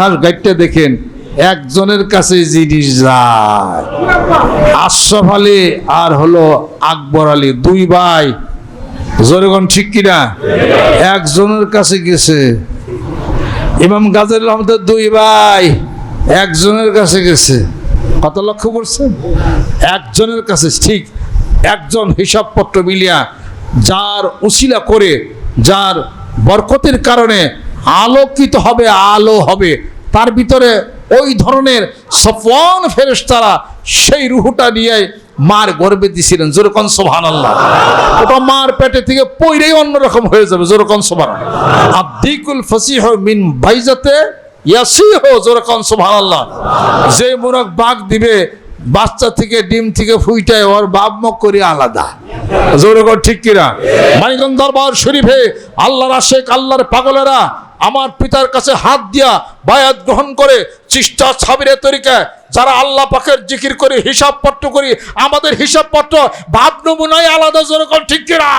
তার গাইডটা দেখেন, একজনের কাছে জিনিস যায়। আশরাফ আলী আর হলো আকবর আলী, দুই ভাই। জোরেগন ঠিক কিনা? একজনের কাছে গেছে। ইমাম গাজর আহমদের দুই ভাই একজনের কাছে গেছে। কত লক্ষ্য করছেন একজনের কাছে, ঠিক, একজন হিসাবপত্র মিলিয়া যার উশিলা করে, যার বরকতের কারণে আলোকিত হবে, আলো হবে। তার ভিতরে ওই ধরনের সফওয়ান ফেরেশতারা সেই রুহুটা নিয়ে মার গর্বে দিছিলেন। যেরকম সোভান আল্লাহ ওটা মার পেটে থেকে পইরেই অন্যরকম হয়ে যাবে। যেরকম সোভান আব্দিকুল ফসিহ মিন ভাইজাতে আল্লাহ যে মুরক বাঘ দিবে, বাচ্চা থেকে ডিম থেকে ফুইটায় ওর বাপ মুখ করে আলাদা। জোরকর ঠিক কিনা? মানিকগঞ্জ দরবার শরীফে আল্লাহর আশেক, আল্লাহর পাগলেরা আমার পিতার কাছে হাত দিয়া বায়াত গ্রহণ করে, চিষ্টা ছাবিরে তরিকায় যারা আল্লাহ পাকের জিকির করি, হিসাব পত্র করি, আমাদের হিসাব পত্র ভাব নমুনায় আলাদা যেরকম ঠিক কিনা?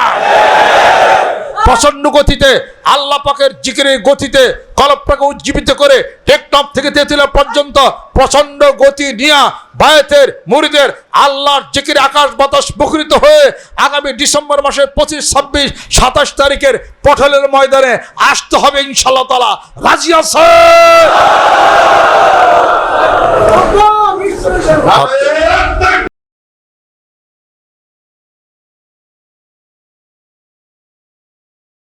প্রচণ্ড গতিতে, আল্লাহ পাকের জিকিরের গতিতে, কলপটাকে উজ্জীবিত করে টেকটপ থেকে তেতুলা পর্যন্ত প্রচণ্ড গতি নিয়া বায়াতের মুরিদের আল্লাহর জিকির আকাশ বাতাস মুখরিত হয়ে আগামী ডিসেম্বর মাসের পঁচিশ, ছাব্বিশ, সাতাশ তারিখের পটলের ময়দানে আসতে হবে ইনশাল্লাহ তালা রাজি আছে